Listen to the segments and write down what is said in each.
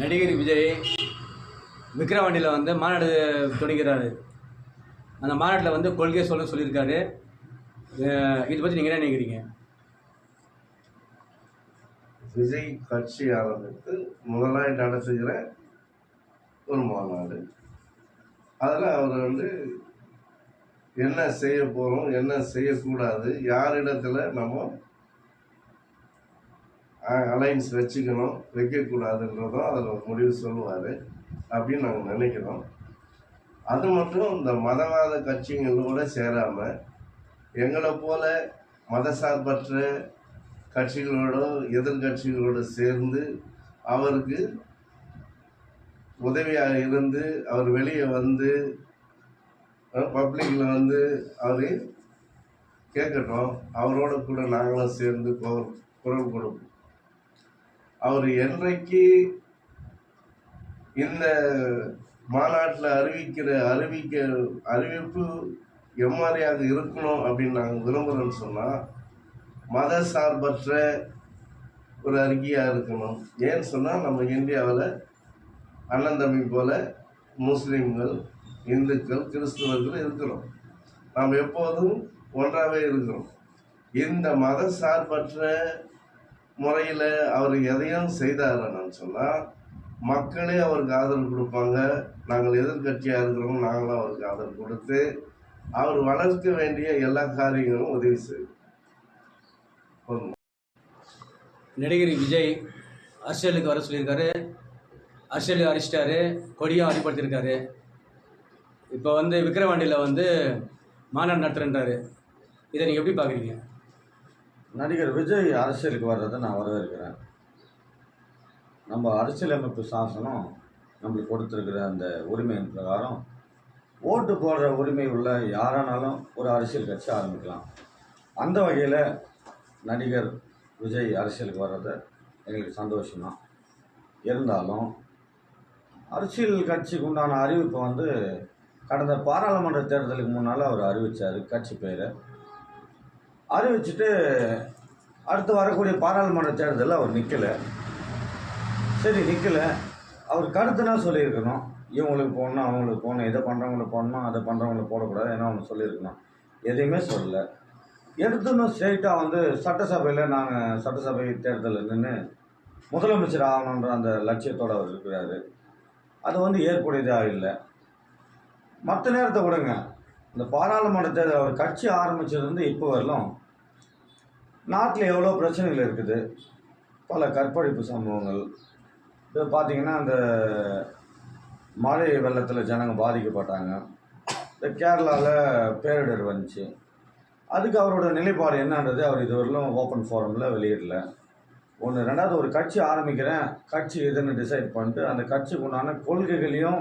நடிகர் விஜய் விக்கிரவாண்டியில் வந்து மாநாடு தொடங்கிறாரு அந்த மாநாட்டில் வந்து கொள்கை சொல்ல சொல்லியிருக்காரு. இதை பற்றி நீங்கள் என்ன நினைக்கிறீங்க? விஜய் கட்சி ஆரம்பித்து முதலாய் நடத்துகிற ஒரு மாநாடு. அதில் அவர் வந்து என்ன செய்ய போகிறோம் என்ன செய்யக்கூடாது யாரிடத்துல நம்ம அலைன்ஸ் வச்சுக்கணும் வைக்கக்கூடாதுன்றதும் அதில் முடிவு சொல்லுவார். அப்படின்னு நாங்கள் நினைக்கிறோம். அது மட்டும் இந்த மதவாத கட்சிங்களோட சேராமல் எங்களை போல மதசார்பற்ற கட்சிகளோட எதிர்கட்சிகளோட சேர்ந்து அவருக்கு உதவியாக இருந்து அவர் வெளியே வந்து பப்ளிக்கில் வந்து அவர் கேட்கட்டும். அவரோட கூட நாங்களும் சேர்ந்து குரல் குரல் கொடுப்போம். அவர் என்றைக்கு இந்த மாநாட்டில் அறிவிக்கிற அறிவிக்க அறிவிப்பு எம்மாதிரியாக இருக்கணும் அப்படின்னு நாங்கள் விரும்புகிறோன்னு சொன்னால் மத சார்பற்ற ஒரு அறிக்கையாக இருக்கணும். ஏன்னு சொன்னால் நம்ம இந்தியாவில் அண்ணன் தம்பி போல் முஸ்லீம்கள் இந்துக்கள் கிறிஸ்துவர்கள் இருக்கிறோம். நாம் எப்போதும் ஒன்றாகவே இருக்கிறோம். இந்த மத சார்பற்ற முறையில் அவர் எதையும் செய்தாருன்னு சொன்னால் மக்களே அவருக்கு ஆதரவு கொடுப்பாங்க. நாங்கள் எதிர்கட்சியாக இருக்கிறோம் நாங்களும் அவருக்கு ஆதரவு கொடுத்து அவர் வளர்க்க வேண்டிய எல்லா காரியங்களும் உதவி செய்யும். நடிகர் விஜய் அரசியலுக்கு வர சொல்லியிருக்காரு. அரசியல் அடிச்சிட்டாரு கொடியும் அடிப்படுத்தியிருக்காரு இப்போ வந்து விக்கிரவாண்டியில் வந்து மாநாடு நடத்துறேன்றாரு. இதை நீங்கள் எப்படி பார்க்குறீங்க? நடிகர் விஜய் அரசியலுக்கு வர்றதை நான் வரவேற்கிறேன். நம்ம அரசியலமைப்பு சாசனம் நம்மளுக்கு கொடுத்துருக்கிற அந்த உரிமையின் பிரகாரம் ஓட்டு போடுற உரிமை உள்ள யாரானாலும் ஒரு அரசியல் கட்சி ஆரம்பிக்கலாம். அந்த வகையில் நடிகர் விஜய் அரசியலுக்கு வர்றது எங்களுக்கு சந்தோஷம்தான். இருந்தாலும் அரசியல் கட்சிக்கு உண்டான அறிவிப்பை வந்து கடந்த பாராளுமன்ற தேர்தலுக்கு முன்னால் அவர் அறிவித்தார் கட்சி பேரை. அறிவிச்சிட்டு அடுத்து வரக்கூடிய பாராளுமன்ற தேர்தலில் அவர் நிற்கலை சரி நிற்கலை அவர் கருத்துனா சொல்லியிருக்கணும். இவங்களுக்கு போடணும் அவங்களுக்கு போகணும் இதை பண்ணுறவங்களுக்கு போடணும் அதை பண்ணுறவங்களுக்கு போடக்கூடாது ஏன்னா அவங்க சொல்லியிருக்கணும். எதையுமே சொல்லலை. எடுத்துன்னு ஸ்ட்ரெயிட்டாக வந்து சட்டசபையில் நாங்கள் சட்டசபை தேர்தலில் நின்று முதலமைச்சர் ஆகணுன்ற அந்த லட்சியத்தோடு அவர் இருக்கிறாரு. அது வந்து ஏற்புடையதாக இல்லை. மற்ற நேரத்தை விடுங்க. இந்த பாராளுமன்ற அவர் கட்சி வந்து இப்போ வரலும். நாட்டில் எவ்வளோ பிரச்சனைகள் இருக்குது? பல கற்பழிப்பு சம்பவங்கள். இப்போ பார்த்திங்கன்னா அந்த மழை வெள்ளத்தில் ஜனங்க பாதிக்கப்பட்டாங்க. இந்த கேரளாவில் பேரிடர் வந்துச்சு. அதுக்கு அவரோட நிலைப்பாடு என்னன்றது அவர் இதுவரையிலும் ஓப்பன் ஃபோரமில் வெளியிடல. ஒன்று ரெண்டாவது ஒரு கட்சி ஆரம்பிக்கிறேன். கட்சி எதுன்னு டிசைட் பண்ணிட்டு அந்த கட்சிக்கு உண்டான கொள்கைகளையும்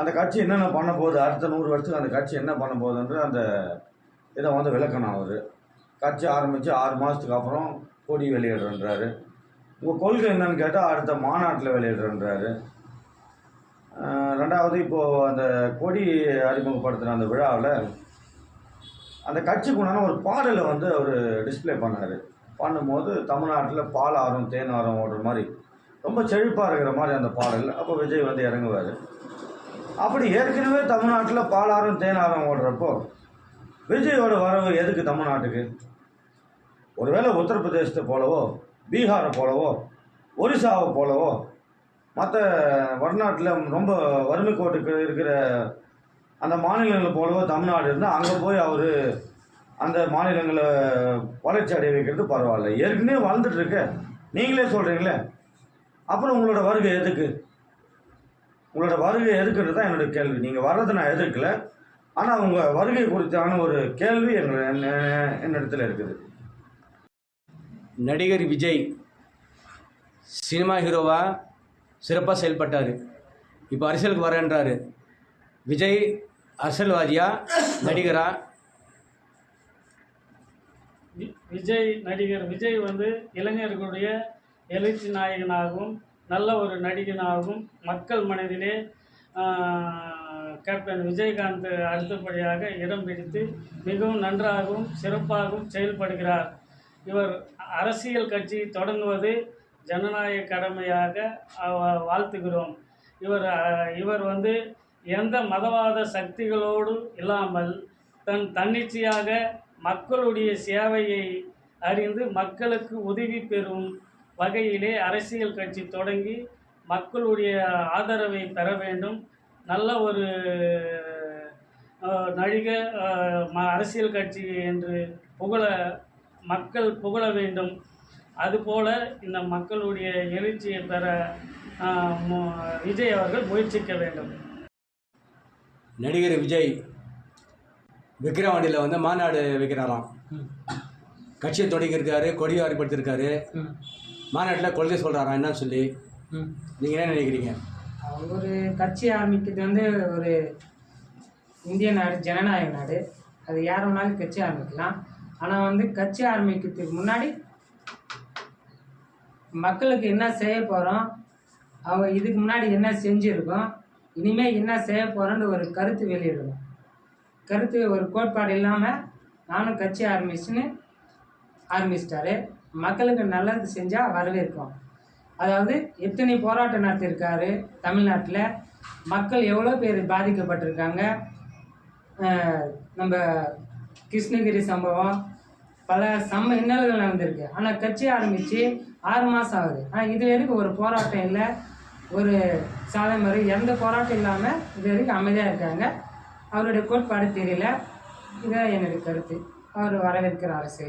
அந்த கட்சி என்னென்ன பண்ண போகுது? அடுத்த நூறு வருஷத்துக்கு அந்த கட்சி என்ன பண்ண போகுதுன்ற அந்த இதை வந்து விளக்கணும் அவர். கட்சி ஆரம்பித்து ஆறு மாதத்துக்கு அப்புறம் கொடி வெளியிடுறன்றாரு. உங்கள் கொள்கை என்னன்னு கேட்டால் அடுத்த மாநாட்டில் வெளியிடுறன்றாரு. ரெண்டாவது இப்போது அந்த கொடி அறிமுகப்படுத்தின அந்த விழாவில் அந்த கட்சிக்கு உண்டான ஒரு பாடலை வந்து அவர் டிஸ்ப்ளே பண்ணார். பண்ணும்போது தமிழ்நாட்டில் பால் ஆரம் தேன் ஆரம் ஓடுற மாதிரி ரொம்ப செழிப்பாக இருக்கிற மாதிரி அந்த பாடல். அப்போ விஜய் வந்து இறங்குவார். அப்படி ஏற்கனவே தமிழ்நாட்டில் பாலாரம் தேனாரம் ஓடுறப்போ விஜயோட வரவு எதுக்கு தமிழ்நாட்டுக்கு? ஒருவேளை உத்தரப்பிரதேசத்தை போலவோ பீகாரை போலவோ ஒரிசாவை போலவோ மற்ற வடநாட்டில் ரொம்ப வறுமை கோட்டுக்கு இருக்கிற அந்த மாநிலங்களை போலவோ தமிழ்நாடு இருந்தால் அங்கே போய் அவர் அந்த மாநிலங்களை வளர்ச்சி அடைய வைக்கிறது பரவாயில்ல. ஏற்கனவே வளர்ந்துட்டு இருக்க. நீங்களே சொல்கிறீங்களே அப்புறம் உங்களோட வருகை எதுக்கு? உங்களோட வருகை எதுக்குன்றது தான் என்னோட கேள்வி. நீங்கள் வர்றதை நான் எதிர்க்கல. ஆனால் உங்கள் வருகை குறித்தான ஒரு கேள்வி எங்க என்ன- என்னிடத்துல இருக்குது. நடிகர் விஜய் சினிமா ஹீரோவா சிறப்பாக செயல்பட்டார். இப்போ அரசியலுக்கு வரேன்றாரு. விஜய் அரசியல்வாதியா நடிகரா? வி- விஜய் நடிகர் விஜய் வந்து இளைஞர்களுடைய எழுச்சி நாயகனாகவும் நல்ல ஒரு நடிகனாகவும் மக்கள் மனதிலே கேப்டன் விஜயகாந்த் அடுத்தபடியாக இடம் பிடித்து மிகவும் நன்றாகவும் சிறப்பாகவும் செயல்படுகிறார். இவர் அரசியல் கட்சி தொடங்குவது ஜனநாயக கடமையாக வாழ்த்துகிறோம். இவர் இவர் வந்து எந்த மதவாத சக்திகளோடு இல்லாமல் தன் தன்னிச்சையாக மக்களுடைய சேவையை அறிந்து மக்களுக்கு உதவி பெறும் வகையிலே அரசியல் கட்சி தொடங்கி மக்களுடைய ஆதரவை பெற வேண்டும். நல்ல ஒரு ம- அரசியல் கட்சி என்று புகழ மக்கள் புகழ வேண்டும். அதுபோல இந்த மக்களுடைய எழுச்சியை பெற விஜய் அவர்கள் முயற்சிக்க வேண்டும். நடிகர் விஜய் விக்கிரவாண்டியில் வந்து மாநாடு வைக்கிறாராம். கட்சியை தொடங்கியிருக்காரு கொடி ஏற்படுத்தியிருக்காரு மாநாட்டில் கொள்கை சொல்கிறாராம் என்னன்னு சொல்லி? நீங்கள் என்ன நினைக்கிறீங்க? ஒரு கட்சி ஆரம்பிக்கிறது வந்து ஒரு இந்திய நாடு ஜனநாயக நாடு. அது யார் வேணாலும் கட்சி ஆரம்பிக்கலாம். ஆனால் வந்து கட்சி ஆரம்பிக்கிறதுக்கு முன்னாடி மக்களுக்கு என்ன செய்ய போகிறோம் அவங்க இதுக்கு முன்னாடி என்ன செஞ்சுருக்கோம் இனிமேல் என்ன செய்ய போகிறோன்னு ஒரு கருத்து வெளியிடணும். கருத்து ஒரு கோட்பாடு இல்லாமல் நானும் கட்சி ஆரம்பிச்சுன்னு ஆரம்பிச்சிட்டாரு. மக்களுக்கு நல்லது செஞ்சால் வரவேற்கும். அதாவது எத்தனை போராட்டம் நடத்தியிருக்காரு தமிழ்நாட்டில் மக்கள் எவ்வளோ பேர் பாதிக்கப்பட்டிருக்காங்க? நம்ம கிருஷ்ணகிரி சம்பவம் பல சம இன்னல்கள் நடந்திருக்கு ஆனால் கட்சி ஆரம்பித்து ஆறு மாதம் ஆகுது. ஆனால் இது வரைக்கும் ஒரு போராட்டம் இல்லை. ஒரு சாலை முறை எந்த போராட்டம் இல்லாமல் இது வரைக்கும் அமைதியாக இருக்காங்க. அவருடைய கோட்பாடு தெரியல. இதான் என்னுடைய கருத்து. அவர் வரவேற்கிற அரசு